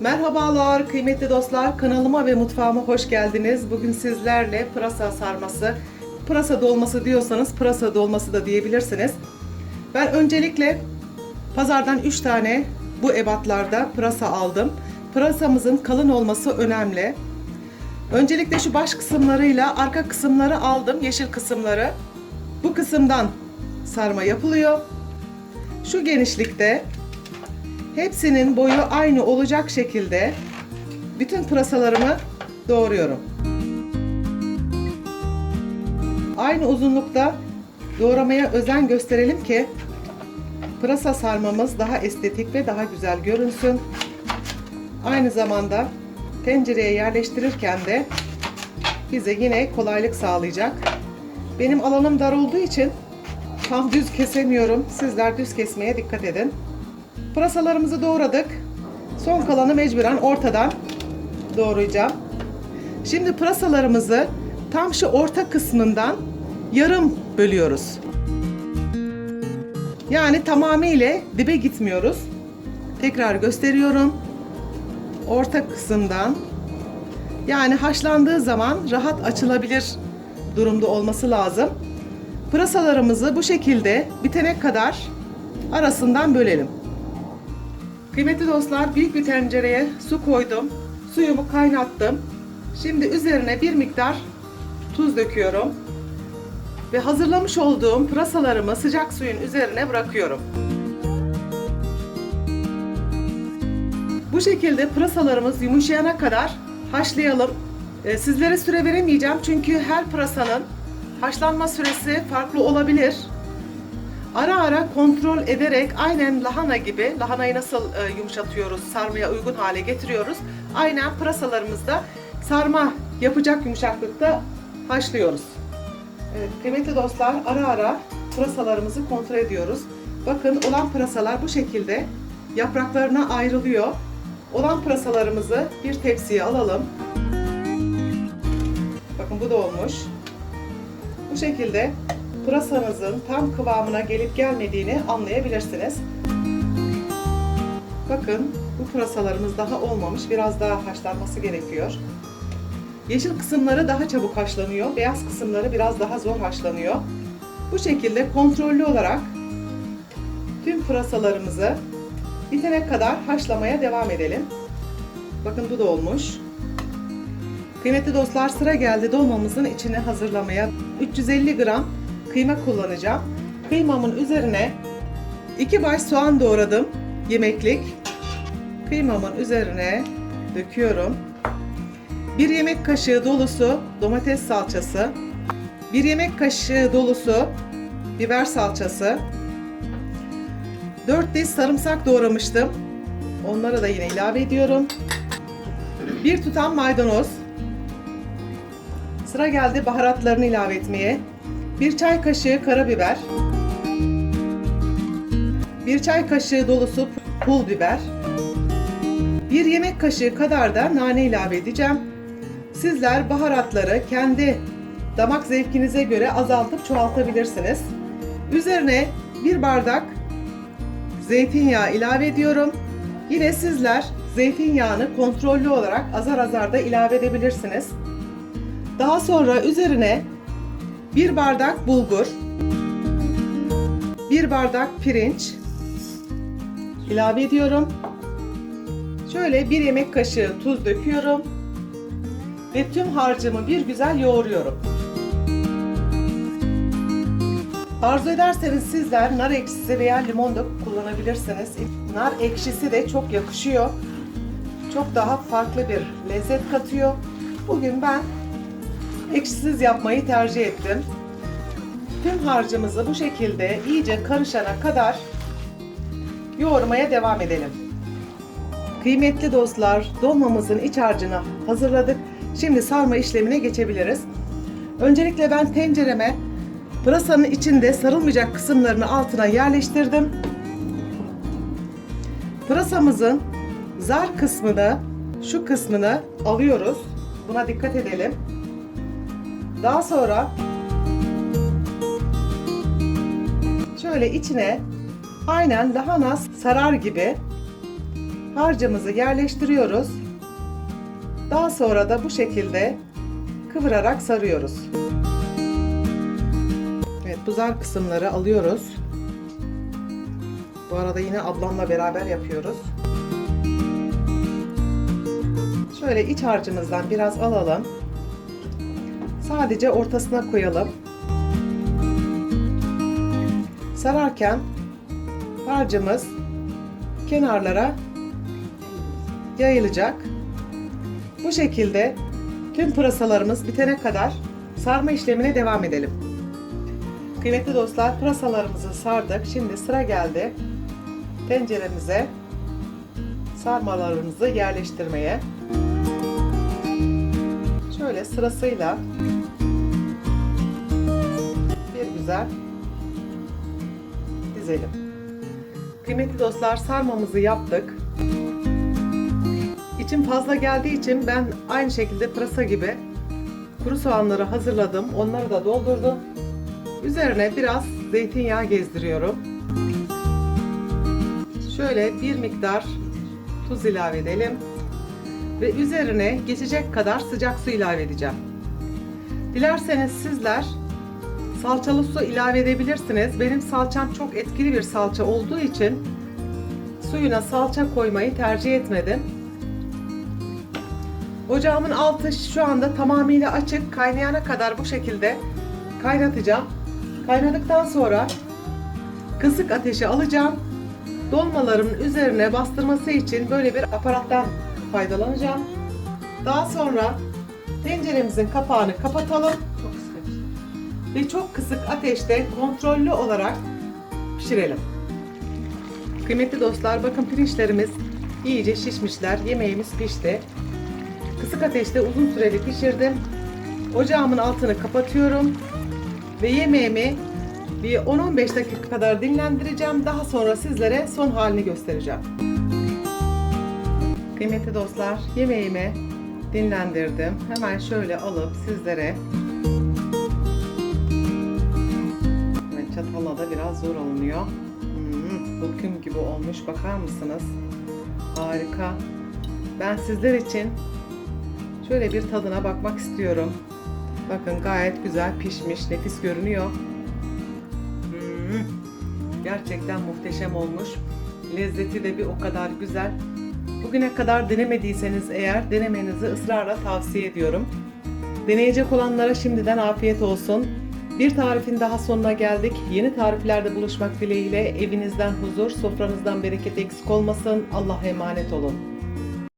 Merhabalar kıymetli dostlar kanalıma ve mutfağıma hoş geldiniz. Bugün sizlerle pırasa sarması, pırasa dolması diyorsanız pırasa dolması da diyebilirsiniz. Ben öncelikle pazardan 3 tane bu ebatlarda pırasa aldım. Pırasamızın kalın olması önemli. Öncelikle şu baş kısımlarıyla arka kısımları aldım, yeşil kısımları. Bu kısımdan sarma yapılıyor. Şu genişlikte hepsinin boyu aynı olacak şekilde bütün pırasalarımı doğruyorum. Aynı uzunlukta doğramaya özen gösterelim ki pırasa sarmamız daha estetik ve daha güzel görünsün. Aynı zamanda tencereye yerleştirirken de bize yine kolaylık sağlayacak. Benim alanım dar olduğu için tam düz kesemiyorum. Sizler düz kesmeye dikkat edin. Pırasalarımızı doğradık. Son kalanı mecburen ortadan doğrayacağım. Şimdi pırasalarımızı tam şu orta kısmından yarım bölüyoruz. Yani tamamıyla dibe gitmiyoruz. Tekrar gösteriyorum. Orta kısımdan yani haşlandığı zaman rahat açılabilir durumda olması lazım. Pırasalarımızı bu şekilde bitene kadar arasından bölelim. Kıymetli dostlar büyük bir tencereye su koydum. Suyumu kaynattım. Şimdi üzerine bir miktar tuz döküyorum. Ve hazırlamış olduğum pırasalarımı sıcak suyun üzerine bırakıyorum. Bu şekilde pırasalarımız yumuşayana kadar haşlayalım. Ee, sizlere süre veremeyeceğim çünkü her pırasanın haşlanma süresi farklı olabilir. Ara ara kontrol ederek aynen lahana gibi, lahanayı nasıl e, yumuşatıyoruz, sarmaya uygun hale getiriyoruz. Aynen pırasalarımızda sarma yapacak yumuşaklıkta haşlıyoruz. Evet, kıymetli dostlar ara ara pırasalarımızı kontrol ediyoruz. Bakın olan pırasalar bu şekilde yapraklarına ayrılıyor. Olan pırasalarımızı bir tepsiye alalım. Bakın bu da olmuş. Bu şekilde pırasanızın tam kıvamına gelip gelmediğini anlayabilirsiniz. Bakın bu pırasalarımız daha olmamış. Biraz daha haşlanması gerekiyor. Yeşil kısımları daha çabuk haşlanıyor. Beyaz kısımları biraz daha zor haşlanıyor. Bu şekilde kontrollü olarak tüm pırasalarımızı bitene kadar haşlamaya devam edelim. Bakın bu da olmuş. Kıymetli dostlar sıra geldi dolmamızın içini hazırlamaya. 350 gram kıyma kullanacağım. Kıymamın üzerine 2 baş soğan doğradım. Yemeklik. Kıymamın üzerine döküyorum. 1 yemek kaşığı dolusu domates salçası. 1 yemek kaşığı dolusu biber salçası. 4 diş sarımsak doğramıştım. Onları da yine ilave ediyorum. Bir tutam maydanoz. Sıra geldi baharatlarını ilave etmeye. Bir çay kaşığı karabiber. Bir çay kaşığı dolusu pul biber. Bir yemek kaşığı kadar da nane ilave edeceğim. Sizler baharatları kendi damak zevkinize göre azaltıp çoğaltabilirsiniz. Üzerine bir bardak zeytinyağı ilave ediyorum. Yine sizler zeytinyağını kontrollü olarak azar azar da ilave edebilirsiniz. Daha sonra üzerine bir bardak bulgur, bir bardak pirinç ilave ediyorum. Şöyle bir yemek kaşığı tuz döküyorum ve tüm harcımı bir güzel yoğuruyorum. Arzu ederseniz sizler nar ekşisi veya limon da kullanabilirsiniz. Nar ekşisi de çok yakışıyor. Çok daha farklı bir lezzet katıyor. Bugün ben ekşisiz yapmayı tercih ettim. Tüm harcımızı bu şekilde iyice karışana kadar yoğurmaya devam edelim. Kıymetli dostlar, dolmamızın iç harcını hazırladık. Şimdi sarma işlemine geçebiliriz. Öncelikle ben tencereme pırasanın içinde sarılmayacak kısımlarını altına yerleştirdim. Pırasamızın zar kısmını, şu kısmını alıyoruz. Buna dikkat edelim. Daha sonra şöyle içine aynen lahana sarar gibi harcımızı yerleştiriyoruz. Daha sonra da bu şekilde kıvırarak sarıyoruz. Evet, bu zar kısımları alıyoruz. Bu arada yine ablamla beraber yapıyoruz. Şöyle iç harcımızdan biraz alalım. Sadece ortasına koyalım. Sararken harcımız kenarlara yayılacak. Bu şekilde tüm pırasalarımız bitene kadar sarma işlemine devam edelim. Kıymetli dostlar pırasalarımızı sardık. Şimdi sıra geldi tenceremize sarmalarımızı yerleştirmeye. Şöyle sırasıyla güzel dizelim. Kıymetli dostlar sarmamızı yaptık. İçim fazla geldiği için ben aynı şekilde pırasa gibi kuru soğanları hazırladım. Onları da doldurdum. Üzerine biraz zeytinyağı gezdiriyorum. Şöyle bir miktar tuz ilave edelim. Ve üzerine geçecek kadar sıcak su ilave edeceğim. Dilerseniz sizler salçalı su ilave edebilirsiniz. Benim salçam çok etkili bir salça olduğu için suyuna salça koymayı tercih etmedim. Ocağımın altı şu anda tamamıyla açık. Kaynayana kadar bu şekilde kaynatacağım. Kaynadıktan sonra kısık ateşe alacağım. Dolmalarımın üzerine bastırması için böyle bir aparattan faydalanacağım. Daha sonra tenceremizin kapağını kapatalım ve çok kısık ateşte kontrollü olarak pişirelim. Kıymetli dostlar bakın pirinçlerimiz iyice şişmişler. Yemeğimiz pişti. Kısık ateşte uzun süreli pişirdim. Ocağımın altını kapatıyorum ve yemeğimi bir 10-15 dakika kadar dinlendireceğim. Daha sonra sizlere son halini göstereceğim. Kıymetli dostlar, yemeğimi dinlendirdim. Hemen şöyle alıp sizlere çatalla da biraz zor alınıyor. Hmm, bulküm gibi olmuş. Bakar mısınız? Harika. Ben sizler için şöyle bir tadına bakmak istiyorum. Bakın gayet güzel pişmiş, nefis görünüyor. Hmm, gerçekten muhteşem olmuş. Lezzeti de bir o kadar güzel. Bugüne kadar denemediyseniz eğer denemenizi ısrarla tavsiye ediyorum. Deneyecek olanlara şimdiden afiyet olsun. Bir tarifin daha sonuna geldik. Yeni tariflerde buluşmak dileğiyle evinizden huzur, sofranızdan bereket eksik olmasın. Allah'a emanet olun.